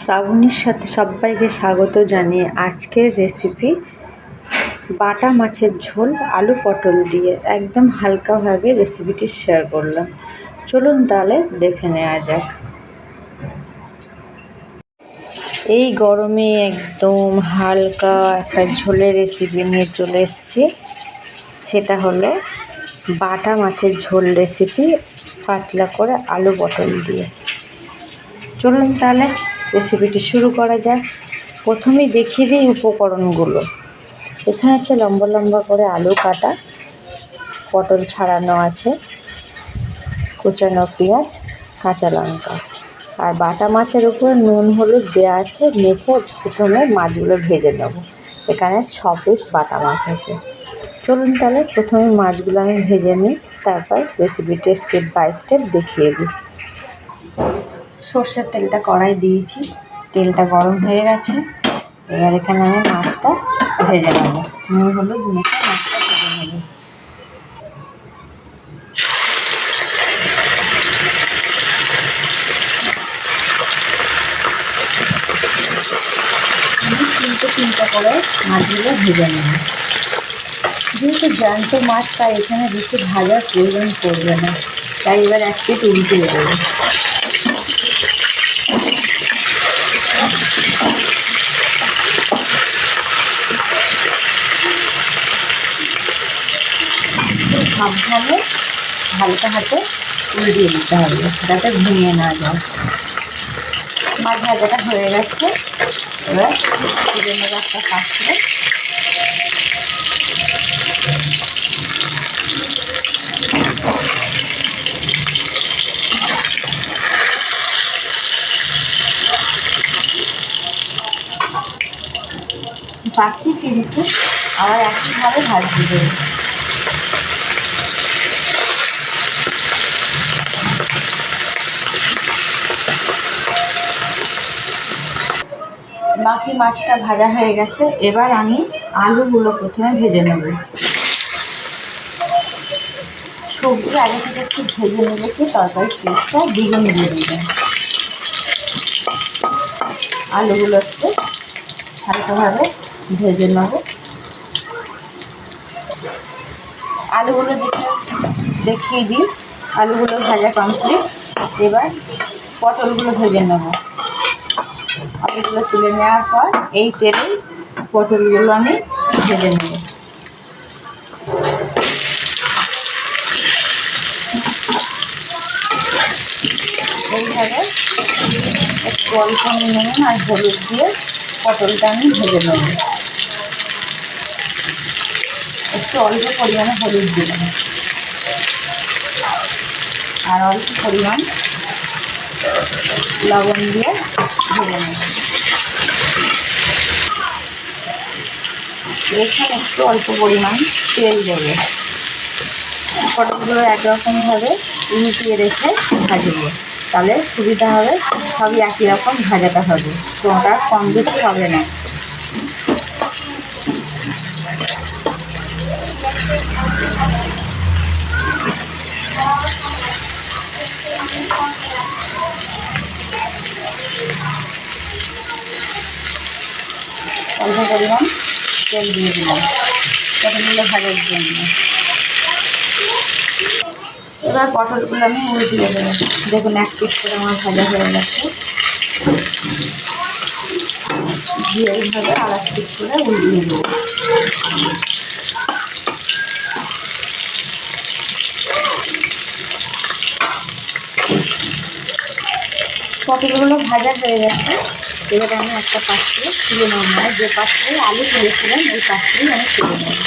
শ্রাবণীর সাথে সবাইকে স্বাগত জানিয়ে আজকের রেসিপি বাটা মাছের ঝোল, আলু পটল দিয়ে একদম হালকাভাবে রেসিপিটি শেয়ার করলাম। চলুন তাহলে দেখে নেওয়া যাক। এই গরমে একদম হালকা একটা ঝোলের রেসিপি নিয়ে চলে এসেছি। সেটা হলো বাটা মাছের ঝোল রেসিপি পাতলা করে আলু পটল দিয়ে। চলুন তাহলে রেসিপিটি শুরু করা যাক। প্রথমেই দেখিয়ে দিই উপকরণগুলো। এখানে আছে লম্বা লম্বা করে আলু কাটা, পটল ছাড়ানো আছে, কুচানো পেঁয়াজ, কাঁচা লঙ্কা। আর বাটা মাছের উপরে নুন, হলুদ দেওয়া আছে, মেখে প্রথমে মাছগুলো ভেজে নেব। এখানে ছ পিস বাটা মাছ আছে। চলুন তাহলে প্রথমে মাছগুলো আমি ভেজে নিই, তারপর রেসিপিটা স্টেপ বাই স্টেপ দেখিয়ে দিই। সর্ষের তেলটা কড়াই দিয়েছি। তেলটা গরম হয়ে গেছে। এবার এখানে আমি মাছটা ভেজে নেব। নুন, হলুদ মেখে তিনটে তিনটে মাছগুলো ভেজে নেব। যেহেতু জ্যান্ত মাছ, তাই এখানে বেশি ভাজার প্রয়োজন পড়বে না। তাই এবার এক পিট উল্টে দেবো। সাবধানে হালকা হাতে উল্টিয়ে দিতে হবে, যাতে ভেঙে না যায়। মাছ ভাজাটা হয়ে গেছে। এবার তুলে নেব একটা পাত্রে। বাকি কিন্তু আবার একইভাবে ভাজতে দেবো বাকি মাছটা ভাজা হয়ে গেছে, এবার আমি আলুগুলো প্রথমে ভেজে নেব। সবজি আগে থেকে একটু ভেজে নেবে কি তরকারি টেস্টটা দিয়ে দেবে। আলুগুলো একটু হালকাভাবে ভেজে নেব। আলুগুলো দেখে দেখিয়ে দিই, আলুগুলো ভাজা কমপ্লিট এবার পটলগুলো ভেজে নেব। আলুগুলো তুলে নেওয়ার পর এই তেলেই পটলগুলো আমি ভেজে নেব। এইভাবে একটু অল্প নুন আর হলুদ দিয়ে পটলটা আমি ভেজে নেব। একটু অল্প পরিমাণে হলুদ দিলাম আর অল্প পরিমাণ লবণ দিয়ে ভেজে নেব। এখানে একটু অল্প পরিমাণ তেল দেবে। পটলগুলো একরকমভাবে উল্টিয়ে রেখে ভাজবো। তাহলে সুবিধা হবে, সবই একই রকম ভাজাটা হবে। কোনটা কম বেশি হবে না। অল্প পরিমাণ তেল দিয়ে দিলাম। পটলগুলো ভাজার জন্য এবার পটলগুলো আমি উল্টিয়ে দেবো। দেখুন, এক পিস করে আমার ভাজা হয়ে গেছে। দিয়ে এইভাবে আর এক পিস করে দেবো। পটলগুলো ভাজা হয়ে গেছে। এবার আমি একটা পাত্রে তুলে নেব। যে পাত্রে আলু তুলেছিলাম ওই পাত্রেই আমি তুলে নেব।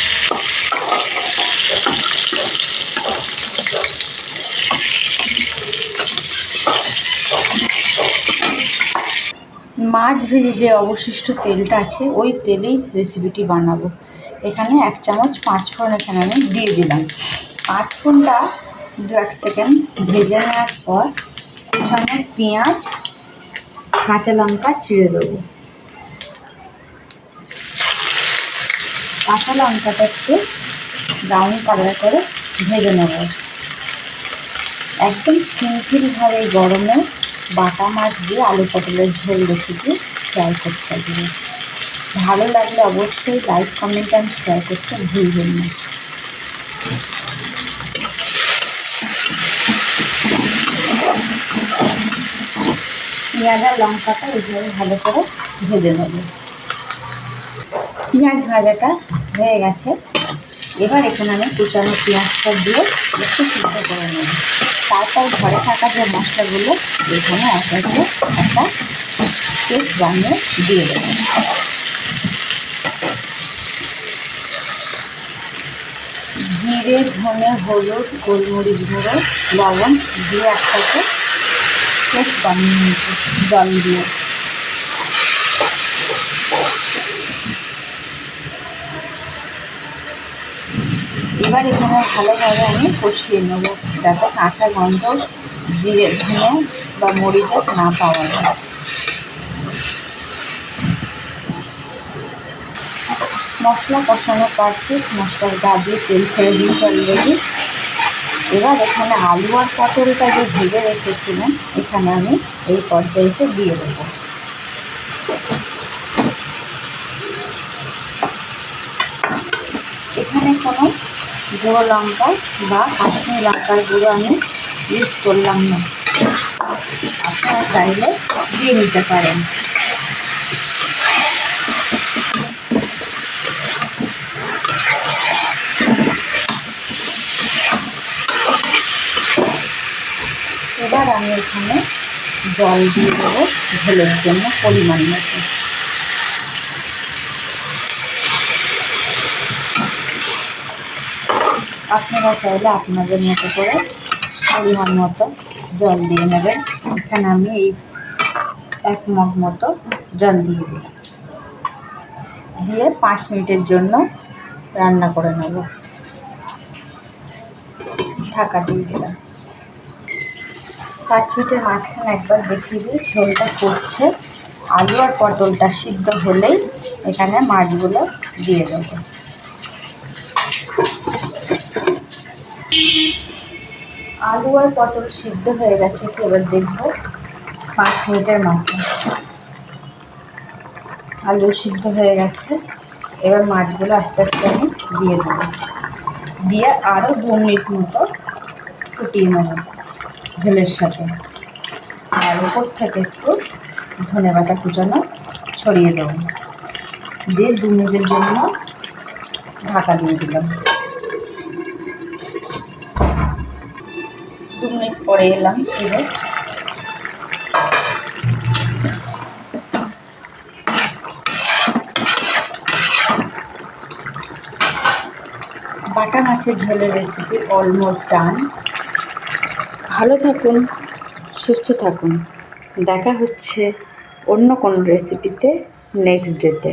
মাছ ভেজে যে অবশিষ্ট তেলটা আছে, ওই তেলেই রেসিপিটি বানাবো। এখানে এক চামচ পাঁচ ফোড়ন এখানে আমি দিয়ে দিলাম। পাঁচ ফোড়নটা দু এক সেকেন্ড ভেজে নেওয়ার পর এখানে পেঁয়াজ কাঁচা লঙ্কা চিড়ে দেবো। কাঁচা লঙ্কাটা একটু ব্রাউন কালার করে ভেজে নেব। একদম সিম্পলভাবে গরমে বাটা মাছ দিয়ে আলু পটলের ঝোল রেসিপি ট্রাই করতে হবে। ভালো লাগলে অবশ্যই লাইক কমেন্ট অ্যান্ড শেয়ার করতে ভুলবেন না। পেঁয়াজ আর লঙ্কাটা এইভাবে ভালো করে ভেজে নেব। পেঁয়াজ ভাজাটা হয়ে গেছে। এবার এখানে আমি কুচানো পেঁয়াজটা দিয়ে একটু সিদ্ধ করে নেব। তারপর ঘরে থাকা যে মশলাগুলো, এখানে একে একে একটা পেস্ট বানিয়ে দিয়ে দেবো। জিরে, ধনে, হলুদ, গোলমরিচ গুঁড়ো লবণ দিয়ে একসাথে পেস্ট বানিয়ে নিয়েছি জল দিয়ে। এবার এখানে ভালোভাবে আমি কষিয়ে নেব। যাতে কাঁচা গন্ধ, জিরে ধনে বা মরিচের না পাওয়া যায়। মশলা কষানো পারফেক্ট মশলার গা দিয়ে তেল ছেড়ে দিয়েছে অলরেডি এবার এখানে আলু আর পটলটা যে ভেজে রেখেছিলেন, এখানে আমি এই পর্যায়ে এসে দিয়ে দেবো। এখানে কোনো গুঁড়ো লঙ্কা বা কাশ্মীর লঙ্কার গুঁড়ো আমি ইউজ করলাম না। আপনারা চাইলে দিয়ে নিতে পারেন। এবার আমি এখানে জল দিয়ে দেবো ঝোলের জন্য পরিমাণ মতো। আপনারা চাইলে আপনাদের মতো করে পরিমাণ মতো জল দিয়ে নেবেন। এখানে আমি এই এক মগ মতো জল দিয়ে দিই দিয়ে পাঁচ মিনিটের জন্য রান্না করে নেব। ঢাকা দিয়ে দিলাম। পাঁচ মিনিটের মাঝখানে একবার দেখিয়ে দিই, ঝোলটা করছে। আলু আর পটলটা সিদ্ধ হলেই এখানে মাছগুলো দিয়ে দেবো। আলু আর পটল সিদ্ধ হয়ে গেছে কি এবার দেখব পাঁচ মিনিটের মতো। আলু সিদ্ধ হয়ে গেছে, এবার মাছগুলো আস্তে আস্তে আমি দিয়ে দেবো। দিয়ে আরও দু মিনিট মতো ফুটিয়ে নেব। ঝোলের সাথে আর উপর থেকে একটু ধনে পাতা কুচানো ছড়িয়ে দেবো। দিয়ে দু মিনিটের জন্য ঢাকা দিয়ে দিলাম। দু মিনিট পরে এলাম ফিরে বাটা মাছের ঝোলের রেসিপি অলমোস্ট ডান ভালো থাকুন সুস্থ থাকুন। দেখা হচ্ছে অন্য কোনো রেসিপিতে নেক্সট ডেতে